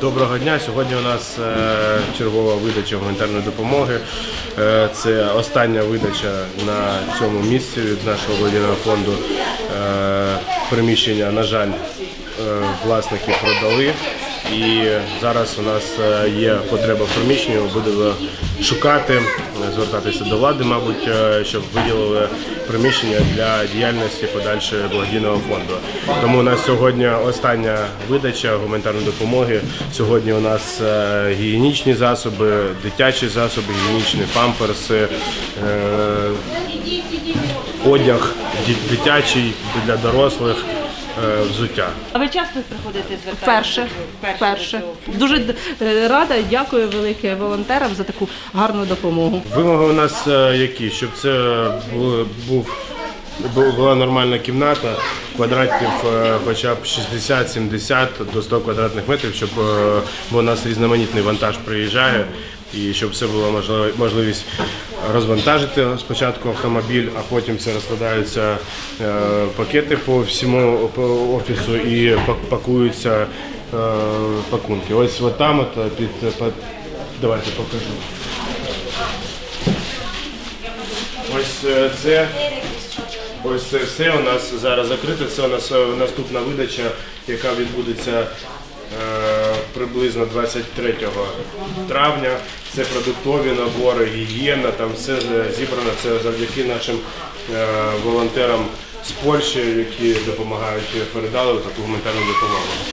Доброго дня. Сьогодні у нас е, чергова видача гуманітарної допомоги. Е, Це остання видача на цьому місці від нашого благодійного фонду. Е, Приміщення, на жаль, власники продали. І зараз у нас е, є потреба в приміщенні. Будемо шукати, звертатися до влади, мабуть, е, щоб виділили приміщення для діяльності подальшої благодійного фонду. Тому у нас сьогодні остання видача гуманітарної допомоги. Сьогодні у нас е, гігієнічні засоби, дитячі засоби, гігієнічні памперси. Одяг дитячий для дорослих, взуття. А ви часто приходите звертатися? Перше, перше. Дуже е, рада, дякую велике волонтерам за таку гарну допомогу. Вимоги у нас е, які? Щоб це бу- був була нормальна кімната, квадратів е, хоча б 60-70 до 100 квадратних метрів, щоб е, бо у нас різноманітний вантаж приїжджає. І щоб це була можливо- можливість розвантажити спочатку автомобіль, а потім це розкладаються е, пакети по всьому офісу і пакуються е, пакунки. Ось от там, от під, під давайте покажу. Ось е, це. Ось це все у нас зараз закрите. Це у нас е, наступна видача, яка відбудеться е, приблизно 23 травня. Це продуктові набори, гігієна, там все зібрано. Це завдяки нашим е, волонтерам з Польщі, які допомагають передали таку гуманітарну допомогу.